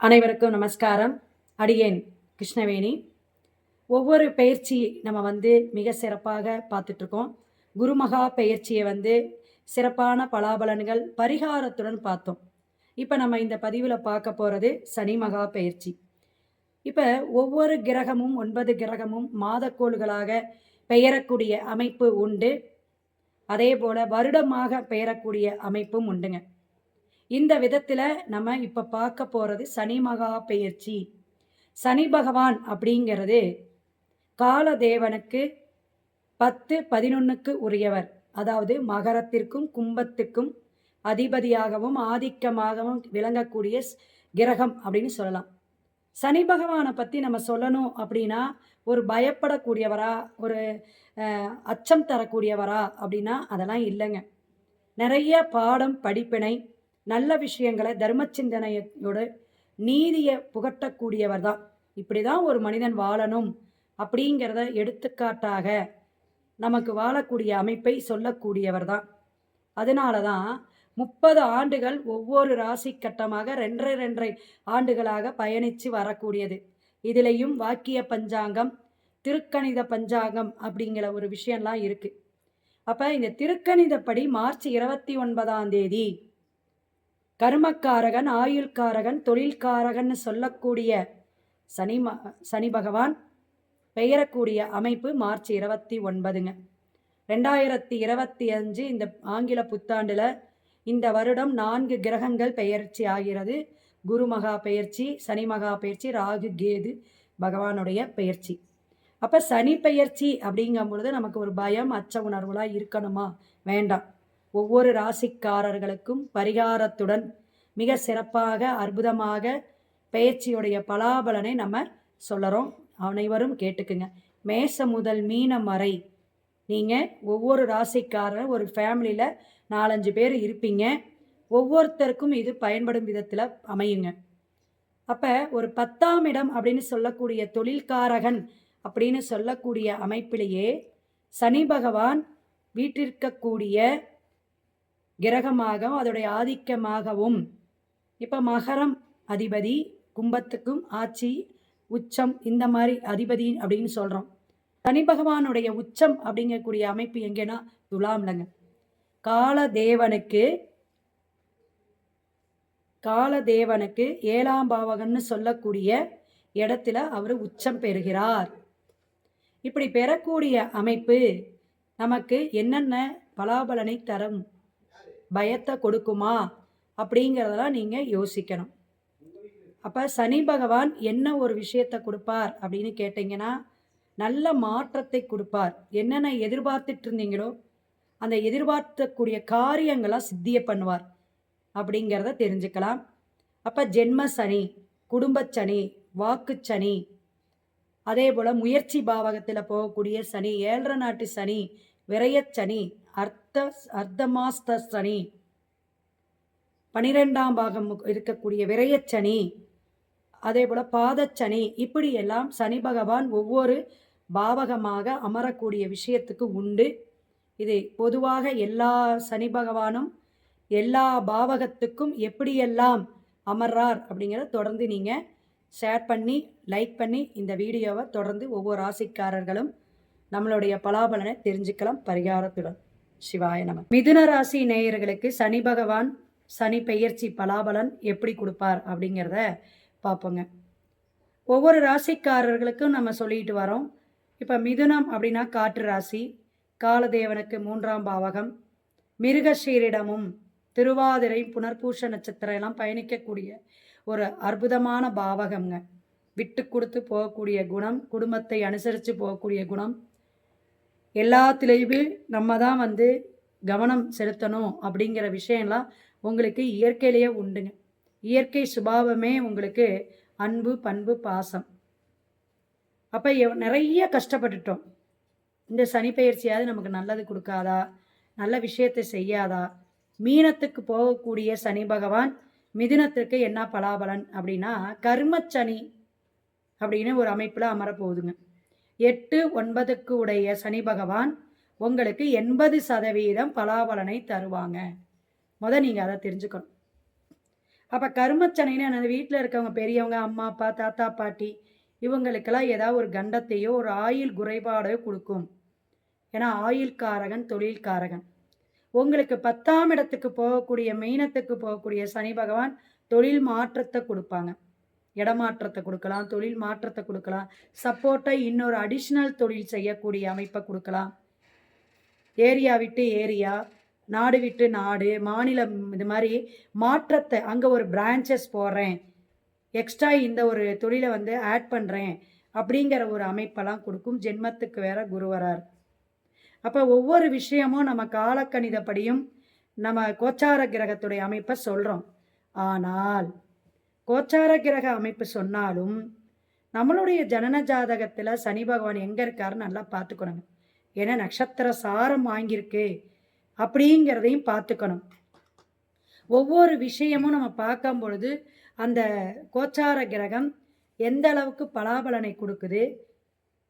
அனைவருக்கும் நமஸ்காரம். அடியேன் கிருஷ்ணவேணி. ஒவ்வொரு பயிற்சி நம்ம வந்து மிக சிறப்பாக பார்த்துட்ருக்கோம். குருமகா பயிற்சியை வந்து சிறப்பான பலாபலன்கள் பரிகாரத்துடன் பார்த்தோம். இப்போ நம்ம இந்த பதிவில் பார்க்க போகிறது சனி மகா பயிற்சி இப்போ ஒவ்வொரு கிரகமும் ஒன்பது கிரகமும் மாதக்கோள்களாக பெயரக்கூடிய அமைப்பு உண்டு. அதே போல் வருடமாக பெயரக்கூடிய அமைப்பும் உண்டுங்க. இந்த விதத்தில் நம்ம இப்போ பார்க்க போகிறது சனி மகா பெயர்ச்சி. சனி பகவான் அப்படிங்கிறது காலதேவனுக்கு பத்து பதினொன்றுக்கு உரியவர். அதாவது மகரத்திற்கும் கும்பத்துக்கும் அதிபதியாகவும் ஆதிக்கமாகவும் விளங்கக்கூடிய கிரகம் அப்படின்னு சொல்லலாம். சனி பகவானை பற்றி நம்ம சொல்லணும் அப்படின்னா ஒரு பயப்படக்கூடியவரா ஒரு அச்சம் தரக்கூடியவரா அப்படின்னா அதெல்லாம் இல்லைங்க. நிறைய பாடம் படிப்பினை நல்ல விஷயங்களை தர்ம சிந்தனையோடு நீதியை புகட்டக்கூடியவர் தான் இப்படி தான் ஒரு மனிதன் வாழணும் அப்படிங்கிறத எடுத்துக்காட்டாக நமக்கு வாழக்கூடிய அமைப்பை சொல்லக்கூடியவர் தான் அதனால தான் முப்பது ஆண்டுகள் ஒவ்வொரு ராசி கட்டமாக ரெண்டரை ரெண்டரை ஆண்டுகளாக பயணித்து வரக்கூடியது. இதிலையும் வாக்கிய பஞ்சாங்கம் திருக்கணித பஞ்சாங்கம் அப்படிங்கிற ஒரு விஷயம்லாம் இருக்குது அப்போ இந்த திருக்கணிதப்படி மார்ச் இருபத்தி ஒன்பதாம் தேதி கர்மக்காரகன் ஆயுள்காரகன் தொழில்காரகன் சொல்லக்கூடிய சனி சனி பகவான் பெயரக்கூடிய அமைப்பு மார்ச் இருபத்தி ஒன்பதுங்க. ரெண்டாயிரத்தி இருபத்தி அஞ்சு இந்த ஆங்கில புத்தாண்டில் இந்த வருடம் நான்கு கிரகங்கள் பெயர்ச்சி ஆகிறது. குரு மகா பெயர்ச்சி சனி மகா பெயர்ச்சி ராகு கேது பகவானுடைய பெயர்ச்சி. அப்போ சனி பெயர்ச்சி அப்படிங்கும் பொழுது நமக்கு ஒரு பயம் அச்ச உணர்வுலாம் இருக்கணுமா? வேண்டாம். ஒவ்வொரு ராசிக்காரர்களுக்கும் பரிகாரத்துடன் மிக சிறப்பாக அற்புதமாக பயிற்சியுடைய பலாபலனை நம்ம சொல்லறோம். அனைவரும் கேட்டுக்குங்க. மேச முதல் மீனம் வரை நீங்கள் ஒவ்வொரு ராசிக்காரர் ஒரு ஃபேமிலியில் நாலஞ்சு பேர் இருப்பீங்க. ஒவ்வொருத்தருக்கும் இது பயன்படும் விதத்தில் அமையுங்க. அப்போ ஒரு பத்தாம் இடம் அப்படின்னு சொல்லக்கூடிய தொழில்காரகன் அப்படின்னு சொல்லக்கூடிய அமைப்பிலேயே சனி பகவான் வீட்டிற்கக்கூடிய கிரகமாகவும் அதோடைய ஆதிக்கமாகவும். இப்போ மகரம் அதிபதி கும்பத்துக்கும் ஆட்சி உச்சம் இந்த மாதிரி அதிபதி அப்படின்னு சொல்கிறோம் சனி பகவானுடைய உச்சம் அப்படிங்கக்கூடிய அமைப்பு எங்கேனா துலாம்லங்க. காலதேவனுக்கு காலதேவனுக்கு ஏழாம் பாவகன்னு சொல்லக்கூடிய இடத்துல அவர் உச்சம் பெறுகிறார். இப்படி பெறக்கூடிய அமைப்பு நமக்கு என்னென்ன பலாபலனை தரும்? பயத்தை கொடுக்குமா? அப்படிங்கிறதெல்லாம் நீங்கள் யோசிக்கணும். அப்போ சனி பகவான் என்ன ஒரு விஷயத்தை கொடுப்பார் அப்படின்னு கேட்டிங்கன்னா நல்ல மாற்றத்தை கொடுப்பார். என்னென்ன எதிர்பார்த்துட்டு இருந்தீங்களோ அந்த எதிர்பார்க்கக்கூடிய காரியங்களாக சித்திய பண்ணுவார் அப்படிங்கிறத தெரிஞ்சுக்கலாம். அப்போ ஜென்ம சனி குடும்பச் சனி வாக்குச் சனி அதே போல் முயற்சி பாவகத்தில் போகக்கூடிய சனி ஏழரை நாட்டு சனி விரயச்சனி அர்த்த அர்த்தமாஸ்த சனி பனிரெண்டாம் பாகம் இருக்கக்கூடிய விரயச்சனி அதே போல் பாதச்சனி இப்படியெல்லாம் சனி பகவான் ஒவ்வொரு பாவகமாக அமரக்கூடிய விஷயத்துக்கு உண்டு. இது பொதுவாக எல்லா சனி பகவானும் எல்லா பாவகத்துக்கும் எப்படியெல்லாம் அமர்றார் அப்படிங்கிறத தொடர்ந்து நீங்கள் ஷேர் பண்ணி லைக் பண்ணி இந்த வீடியோவை தொடர்ந்து ஒவ்வொரு ராசிக்காரர்களும் நம்மளுடைய பலாபலனை தெரிஞ்சுக்கலாம் பரிகாரத்துடன். சிவாய நம. மிதுன ராசி நேயர்களுக்கு சனி பகவான் சனி பெயர்ச்சி பலாபலன் எப்படி கொடுப்பார் அப்படிங்கிறத பார்ப்போங்க. ஒவ்வொரு ராசிக்காரர்களுக்கும் நம்ம சொல்லிட்டு வரோம். இப்போ மிதுனம் அப்படின்னா காற்று ராசி காலதேவனுக்கு மூன்றாம் பாவகம் மிருகஷீரிடமும் திருவாதிரை புனர்பூஷ நட்சத்திரம் எல்லாம் பயணிக்கக்கூடிய ஒரு அற்புதமான பாவகம்ங்க. விட்டு கொடுத்து போகக்கூடிய குணம் குடும்பத்தை அனுசரித்து போகக்கூடிய குணம் எல்லாத்துலேயுமே நம்ம தான் வந்து கவனம் செலுத்தணும் அப்படிங்கிற விஷயம்லாம் உங்களுக்கு இயற்கையிலேயே உண்டுங்க. இயற்கை சுபாவமே உங்களுக்கு அன்பு பண்பு பாசம். அப்போ நிறைய கஷ்டப்பட்டுட்டோம். இந்த சனி பயிற்சியாவது நமக்கு நல்லது கொடுக்காதா? நல்ல விஷயத்தை செய்யாதா? மீனத்துக்கு போகக்கூடிய சனி பகவான் மிதினத்திற்கு என்ன பலாபலன் அப்படின்னா கர்மச்சனி அப்படின்னு ஒரு அமைப்பில் அமரப்போகுதுங்க. எட்டு ஒன்பதுக்கு உடைய சனி பகவான் உங்களுக்கு எண்பது சதவீதம் பலாபலனை தருவாங்க. முத நீங்கள் அதை தெரிஞ்சுக்கணும். அப்போ கருமச்சனைன்னு அந்த வீட்டில் இருக்கவங்க பெரியவங்க அம்மா அப்பா தாத்தா பாட்டி இவங்களுக்கெல்லாம் ஏதாவது ஒரு கண்டத்தையோ ஒரு ஆயில் குறைபாடோ கொடுக்கும். ஏன்னா ஆயுள்காரகன் தொழில்காரகன். உங்களுக்கு பத்தாம் இடத்துக்கு போகக்கூடிய மெயினத்துக்கு போகக்கூடிய சனி பகவான் தொழில் மாற்றத்தை கொடுப்பாங்க. இடமாற்றத்தை கொடுக்கலாம் தொழில் மாற்றத்தை கொடுக்கலாம் சப்போர்ட்டை இன்னொரு அடிஷ்னல் தொழில் செய்யக்கூடிய அமைப்பை கொடுக்கலாம். ஏரியா விட்டு ஏரியா நாடு விட்டு நாடு மாநிலம் இது மாதிரி மாற்றத்தை அங்கே ஒரு பிரான்ச்சஸ் போடுறேன் எக்ஸ்ட்ரா இந்த ஒரு தொழிலை வந்து ஆட் பண்ணுறேன் அப்படிங்கிற ஒரு அமைப்பெல்லாம் கொடுக்கும். ஜென்மத்துக்கு வேற குருவரார் அப்போ ஒவ்வொரு விஷயமும் நம்ம காலக்கணிதப்படியும் நம்ம கோச்சார கிரகத்துடைய அமைப்பை சொல்கிறோம் ஆனால் கோச்சார கிரக அமைப்பு சொன்னாலும் நம்மளுடைய ஜனன ஜாதகத்தில் சனி பகவான் எங்கே இருக்காருன்னு நல்லா பார்த்துக்கணுங்க. ஏன்னா நட்சத்திர சாரம் வாங்கியிருக்கு அப்படிங்கிறதையும் பார்த்துக்கணும். ஒவ்வொரு விஷயமும் நம்ம பார்க்கும் பொழுது அந்த கோச்சார கிரகம் எந்த அளவுக்கு பலாபலனை கொடுக்குது?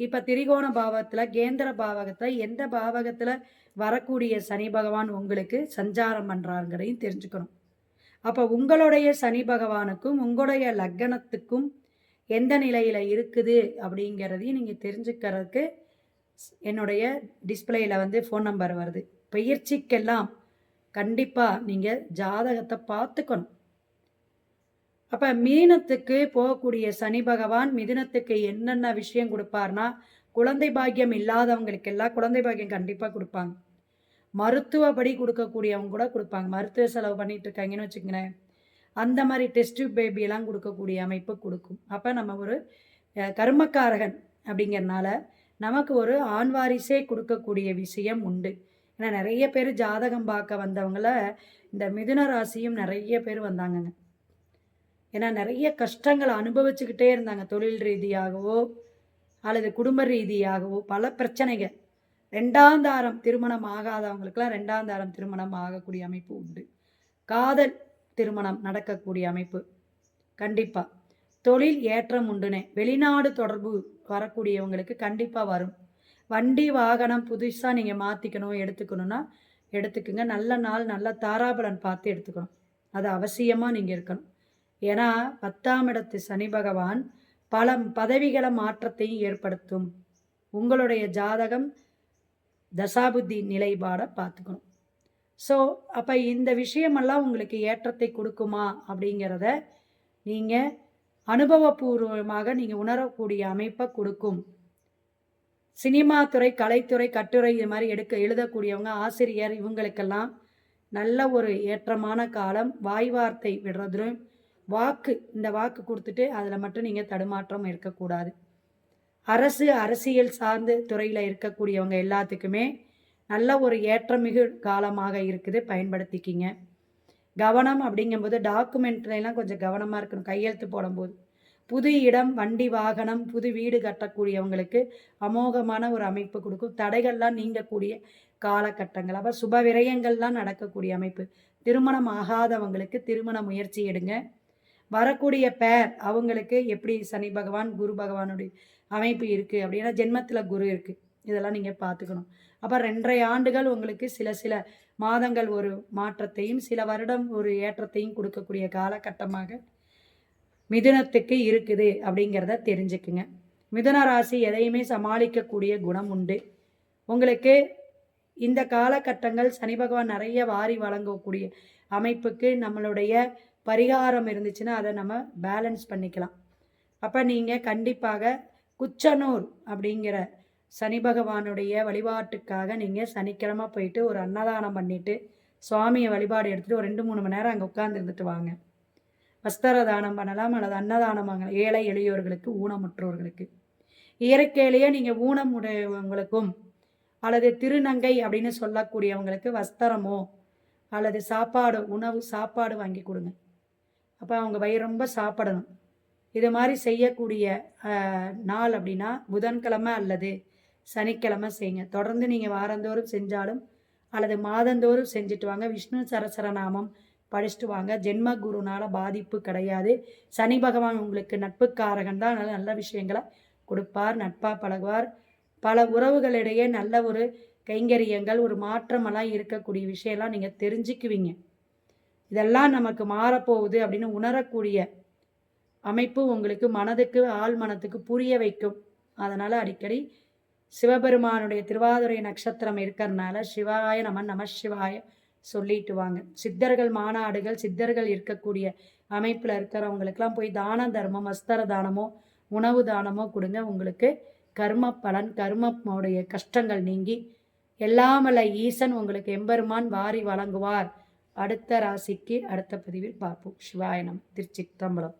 இப்போ திரிகோண பாவத்தில் கேந்திர பாவகத்தில் எந்த பாவகத்தில் வரக்கூடிய சனி பகவான் உங்களுக்கு சஞ்சாரம் பண்ணுறாங்கிறதையும் தெரிஞ்சுக்கணும். அப்போ உங்களுடைய சனி பகவானுக்கும் உங்களுடைய லக்கணத்துக்கும் எந்த நிலையில் இருக்குது அப்படிங்கிறதையும் நீங்கள் தெரிஞ்சுக்கிறதுக்கு என்னுடைய டிஸ்பிளேயில் வந்து ஃபோன் நம்பர் வருது. பயிற்சிக்கெல்லாம் கண்டிப்பாக நீங்கள் ஜாதகத்தை பார்த்துக்கணும். அப்போ மீனத்துக்கு போகக்கூடிய சனி பகவான் மிதுனத்துக்கு என்னென்ன விஷயம் கொடுப்பார்னா குழந்தை பாக்கியம் இல்லாதவங்களுக்கெல்லாம் குழந்தை பாக்கியம் கண்டிப்பாக கொடுப்பாங்க. மருத்துவப்படி கொடுக்கக்கூடியவங்க கூட கொடுப்பாங்க. மருத்துவ செலவு பண்ணிட்டு இருக்காங்கன்னு வச்சுக்கங்களேன். அந்த மாதிரி டெஸ்ட் பேபியெல்லாம் கொடுக்கக்கூடிய அமைப்பு கொடுக்கும். அப்போ நம்ம ஒரு கர்மக்காரகன் அப்படிங்கிறனால நமக்கு ஒரு ஆண் வாரிசே கொடுக்கக்கூடிய விஷயம் உண்டு. ஏன்னா நிறைய பேர் ஜாதகம் பார்க்க வந்தவங்கள இந்த மிதுன ராசியும் நிறைய பேர் வந்தாங்கங்க. ஏன்னா நிறைய கஷ்டங்களை அனுபவிச்சுக்கிட்டே இருந்தாங்க. தொழில் ரீதியாகவோ அல்லது குடும்ப ரீதியாகவோ பல பிரச்சனைகள். ரெண்டாம் தாரம் திருமணம் ஆகாதவங்களுக்கெல்லாம் ரெண்டாம் தாரம் திருமணம் ஆகக்கூடிய அமைப்பு உண்டு. காதல் திருமணம் நடக்கக்கூடிய அமைப்பு கண்டிப்பாக தொழில் ஏற்றம் உண்டுனே. வெளிநாடு தொடர்பு வரக்கூடியவங்களுக்கு கண்டிப்பாக வரும். வண்டி வாகனம் புதுசாக நீங்கள் மாற்றிக்கணும் எடுத்துக்கணுன்னா எடுத்துக்கோங்க. நல்ல நாள் நல்ல தாராபலன் பார்த்து எடுத்துக்கணும். அது அவசியமாக நீங்கள் இருக்கணும். ஏன்னா பத்தாம் இடத்து சனி பகவான் பல பதவிகளை மாற்றத்தையும் ஏற்படுத்தும். உங்களுடைய ஜாதகம் தசாபுத்தி நிலைப்பாடை பார்த்துக்கணும். ஸோ அப்போ இந்த விஷயமெல்லாம் உங்களுக்கு ஏற்றத்தை கொடுக்குமா அப்படிங்கிறத நீங்கள் அனுபவபூர்வமாக நீங்கள் உணரக்கூடிய அமைப்பை கொடுக்கும். சினிமா துறை கலைத்துறை கட்டுரை இது மாதிரி எடுக்க எழுதக்கூடியவங்க ஆசிரியர் இவங்களுக்கெல்லாம் நல்ல ஒரு ஏற்றமான காலம். வாய் வார்த்தை விடுறதும் வாக்கு இந்த வாக்கு கொடுத்துட்டு அதில் மட்டும் நீங்கள் தடுமாற்றம் இருக்கக்கூடாது. அரசு அரசியல் சார்ந்த துறையில் இருக்கக்கூடியவங்க எல்லாத்துக்குமே நல்ல ஒரு ஏற்றமிகு காலமாக இருக்குது. பயன்படுத்திக்கிங்க. கவனம் அப்படிங்கும்போது டாக்குமெண்ட்லாம் கொஞ்சம் கவனமாக இருக்கணும். கையெழுத்து போடும்போது. புது இடம் வண்டி வாகனம் புது வீடு கட்டக்கூடியவங்களுக்கு அமோகமான ஒரு அமைப்பு கொடுக்கும். தடைகள்லாம் நீங்கக்கூடிய காலகட்டங்கள். அப்போ சுப விரயங்கள்லாம் நடக்கக்கூடிய அமைப்பு. திருமணம் ஆகாதவங்களுக்கு திருமண முயற்சி எடுங்க. வரக்கூடிய பேர் அவங்களுக்கு எப்படி சனி பகவான் குரு பகவானுடைய அமைப்பு இருக்குது அப்படின்னா ஜென்மத்தில் குரு இருக்குது இதெல்லாம் நீங்கள் பார்த்துக்கணும். அப்போ ரெண்டரை ஆண்டுகள் உங்களுக்கு சில சில மாதங்கள் ஒரு மாற்றத்தையும் சில வருடம் ஒரு ஏற்றத்தையும் கொடுக்கக்கூடிய காலகட்டமாக மிதுனத்துக்கு இருக்குது அப்படிங்கிறத தெரிஞ்சுக்குங்க. மிதுன ராசி எதையுமே சமாளிக்கக்கூடிய குணம் உண்டு. உங்களுக்கு இந்த காலகட்டங்கள் சனி பகவான் நிறைய வாரி வழங்கக்கூடிய அமைப்புக்கு நம்மளுடைய பரிகாரம் இருந்துச்சுன்னா அதை நம்ம பேலன்ஸ் பண்ணிக்கலாம். அப்போ நீங்கள் கண்டிப்பாக குச்சனூர் அப்படிங்கிற சனி பகவானுடைய வழிபாட்டுக்காக நீங்கள் சனிக்கிழமை போயிட்டு ஒரு அன்னதானம் பண்ணிவிட்டு சுவாமியை வழிபாடு எடுத்துகிட்டு ஒரு ரெண்டு மூணு மணி நேரம் அங்கே உட்காந்துருந்துட்டு வாங்க. வஸ்திர தானம் பண்ணலாம் அல்லது அன்னதானம் வாங்கலாம். ஏழை எளியோர்களுக்கு ஊனமுற்றோர்களுக்கு. இயற்கையிலேயே நீங்கள் ஊனம் உடையவங்களுக்கும் அல்லது திருநங்கை அப்படின்னு சொல்லக்கூடியவங்களுக்கு வஸ்திரமோ அல்லது சாப்பாடு உணவு சாப்பாடு வாங்கி கொடுங்க. அப்போ அவங்க வயிறு ரொம்ப சாப்பிடணும். இது மாதிரி செய்யக்கூடிய நாள் அப்படின்னா புதன்கிழமை அல்லது சனிக்கிழமை செய்யுங்க. தொடர்ந்து நீங்கள் வாரந்தோறும் செஞ்சாலும் அல்லது மாதந்தோறும் செஞ்சுட்டு வாங்க. விஷ்ணு சரசரநாமம் படிச்சுட்டு வாங்க. ஜென்ம குருனால பாதிப்பு கிடையாது. சனி பகவான் உங்களுக்கு நட்புக்காரகன் தான். நல்ல நல்ல விஷயங்களை கொடுப்பார் நட்பாக பழகுவார். பல உறவுகளிடையே நல்ல ஒரு கைங்கரியங்கள் ஒரு மாற்றமெல்லாம் இருக்கக்கூடிய விஷயம்லாம் நீங்கள் தெரிஞ்சுக்குவீங்க. இதெல்லாம் நமக்கு மாறப்போகுது அப்படின்னு உணரக்கூடிய அமைப்பு உங்களுக்கு மனதுக்கு ஆள் மனத்துக்கு புரிய வைக்கும். அதனால் அடிக்கடி சிவபெருமானுடைய திருவாதுரை நட்சத்திரம் இருக்கிறதுனால சிவாய நம நம சிவாய சொல்லிட்டு வாங்க. சித்தர்கள் மாநாடுகள் சித்தர்கள் இருக்கக்கூடிய அமைப்பில் இருக்கிறவங்களுக்கெல்லாம் போய் தான தர்மம் வஸ்திர தானமோ உணவு தானமோ கொடுங்க. உங்களுக்கு கர்ம பலன் கர்மனுடைய கஷ்டங்கள் நீங்கி எல்லாமல்ல ஈசன் உங்களுக்கு எம்பெருமான் வாரி வழங்குவார். அடுத்த ராசிக்கு அடுத்த பதிவில் பார்ப்போம். சிவாயனம் திருச்சிற்றம்பலம்.